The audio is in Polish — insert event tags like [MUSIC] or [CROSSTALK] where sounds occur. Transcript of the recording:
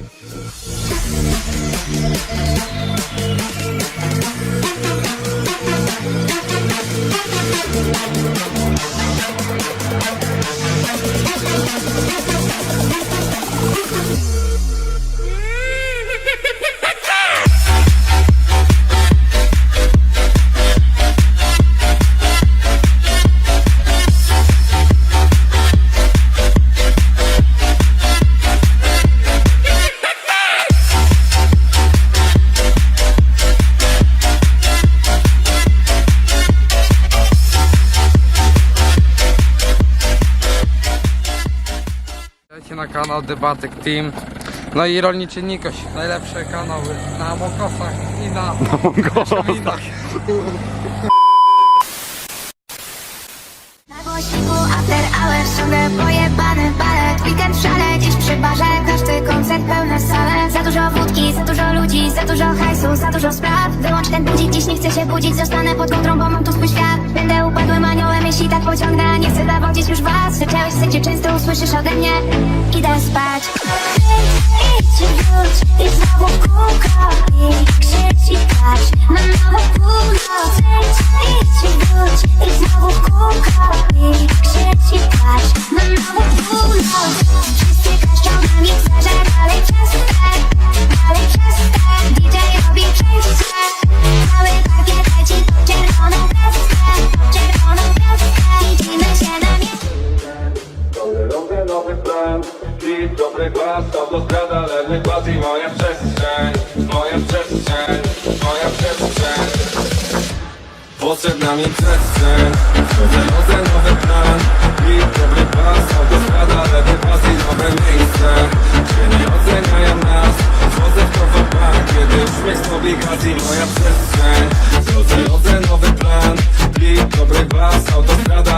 Thank you. Na kanał Debatek Team. No i Rolniczy Nikoś, najlepsze kanały na Mokosach i na, [LAUGHS] na Szowinach. Na głośniku after hours ciągle pojebany balet Weekend w szale, dziś przy barze Każdy koncert pełne sale Za dużo wódki, za dużo Za dużo hajsu, za dużo spraw Wyłącz ten budzik, dziś nie chcę się budzić Zostanę pod kontrą, bo mam tu swój świat Będę upadłym aniołem, jeśli tak pociągnę Nie chcę zawodzić już was Zaczęłeś sen, gdzie często usłyszysz ode mnie Idę spać Idź i wróć I znowu w dobry głaz, autostrada, lewy głaz i moja przestrzeń Moja przestrzeń, moja przestrzeń. Potrzebna mi przestrzeń Wchodzę nowy plan. Klip, dobry głaz, autostrada, lewy głaz i nowe miejsce. Gdzie nie oceniają nas Wchodzę w plan. Kiedy uśmiech z obligacji moja przestrzeń. Wchodzę nowy plan. Klip, dobry głaz, autostrada,